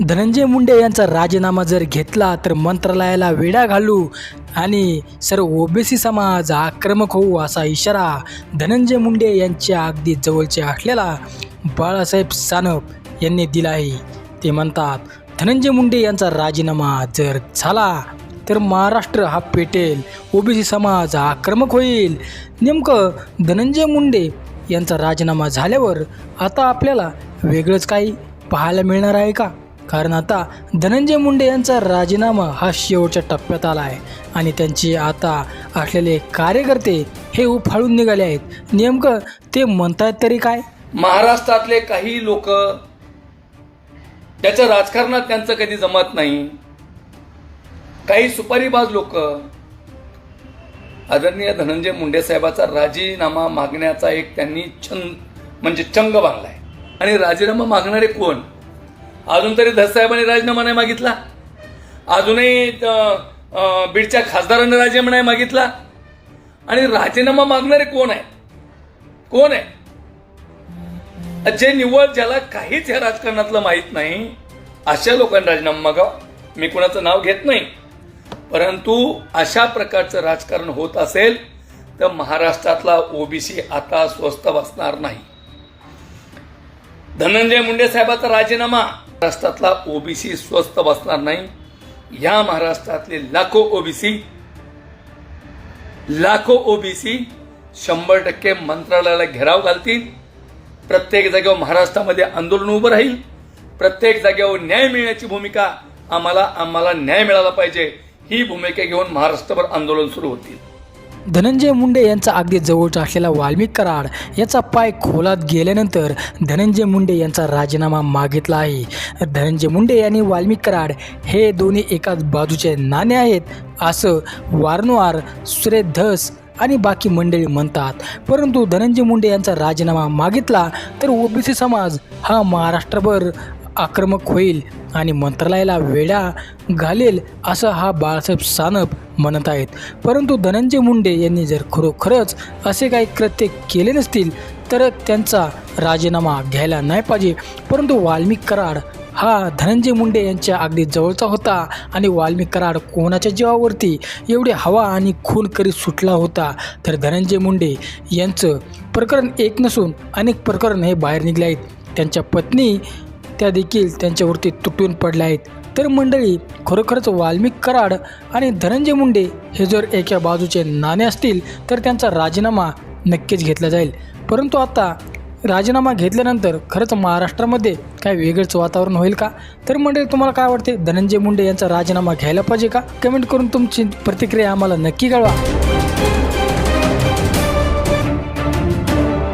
धनंजय मुंडे यांचा राजीनामा जर घेतला तर मंत्रालयाला वेढा घालू आणि सर्व ओबीसी समाज आक्रमक होऊ असा इशारा धनंजय मुंडे यांच्या अगदी जवळचे असलेला बाळासाहेब सानप यांनी दिला आहे. ते म्हणतात धनंजय मुंडे यांचा राजीनामा जर झाला तर महाराष्ट्र हा पेटेल ओबीसी समाज आक्रमक होईल. नेमकं धनंजय मुंडे यांचा राजीनामा झाल्यावर आता आपल्याला वेगळंच काही पाहायला मिळणार आहे का? कारण आता धनंजय मुंडे यांचा राजीनामा हा शेवटच्या टप्प्यात आला आहे आणि त्यांचे आता असलेले कार्यकर्ते हे उफाळून निघाले आहेत. नेमकं ते म्हणतायत तरी काय? महाराष्ट्रातले काही लोक त्याच्या राजकारणात त्यांचं कधी जमत नाही. काही सुपारीबाज लोक आदरणीय धनंजय मुंडे साहेबाचा राजीनामा मागण्याचा एक त्यांनी छंद म्हणजे चंग बांधलाय. आणि राजीनामा मागणारे कोण? अजून तरी धस राजीनामा नाही मागितला. अजूनही बीडच्या खासदारांनी राजीनामा नाही मागितला. आणि राजीनामा मागणारे कोण आहे कोण आहे जे निव्वळ ज्याला काहीच या राजकारणातलं माहीत नाही अशा लोकांनी राजीनामा मागावा. मी कुणाचं नाव घेत नाही. परंतु अशा प्रकारचं राजकारण होत असेल तर महाराष्ट्रातला ओबीसी आता स्वस्त बसणार नाही. धनंजय मुंडे साहेबाचा राजीनामा महाराष्ट्रातला ओबीसी स्वस्त बसणार नाही. या महाराष्ट्रातले लाखो ओबीसी लाखो ओबीसी शंभर टक्के मंत्रालयाला घेराव घालतील. प्रत्येक जागेवर महाराष्ट्रामध्ये आंदोलन उभं राहील. प्रत्येक जागेवर न्याय मिळण्याची भूमिका आम्हाला आम्हाला न्याय मिळाला पाहिजे. ही भूमिका घेऊन महाराष्ट्रभर आंदोलन सुरू होतील. धनंजय मुंडे यांचा अगदी जवळचा असलेला वाल्मिक कराड याचा पाय खोलात गेल्यानंतर धनंजय मुंडे यांचा राजीनामा मागितला आहे. धनंजय मुंडे आणि वाल्मिक कराड हे दोन्ही एकाच बाजूचे नाणे आहेत असं वारंवार सुरेश धस आणि बाकी मंडळी म्हणतात. परंतु धनंजय मुंडे यांचा राजीनामा मागितला तर ओबीसी समाज हा महाराष्ट्रभर आक्रमक होईल आणि मंत्रालयाला वेढा घालेल असं हा बाळासाहेब सानप म्हणत आहेत. परंतु धनंजय मुंडे यांनी जर खरोखरच असे काही कृत्य केले नसतील तर त्यांचा राजीनामा घ्यायला नाही पाहिजे. परंतु वाल्मिक कराड हा धनंजय मुंडे यांच्या अगदी जवळचा होता आणि वाल्मिक कराड कोणाच्या जीवावरती? एवढे हवा आणि खून करीत सुटला होता. तर धनंजय मुंडे यांचं प्रकरण एक नसून अनेक प्रकरण हे बाहेर निघले आहेत. त्यांच्या पत्नी त्या देखील त्यांच्यावरती तुटून पडल्या आहेत. तर मंडळी खरोखरच वाल्मिक कराड आणि धनंजय मुंडे हे जर एका बाजूचे नाणे असतील तर त्यांचा राजीनामा नक्कीच घेतला जाईल. परंतु आता राजीनामा घेतल्यानंतर खरंच महाराष्ट्रामध्ये काय वेगळंच वातावरण होईल का? तर मंडळी तुम्हाला काय वाटते? धनंजय मुंडे यांचा राजीनामा घ्यायला पाहिजे का? कमेंट करून तुमची प्रतिक्रिया आम्हाला नक्की कळवा.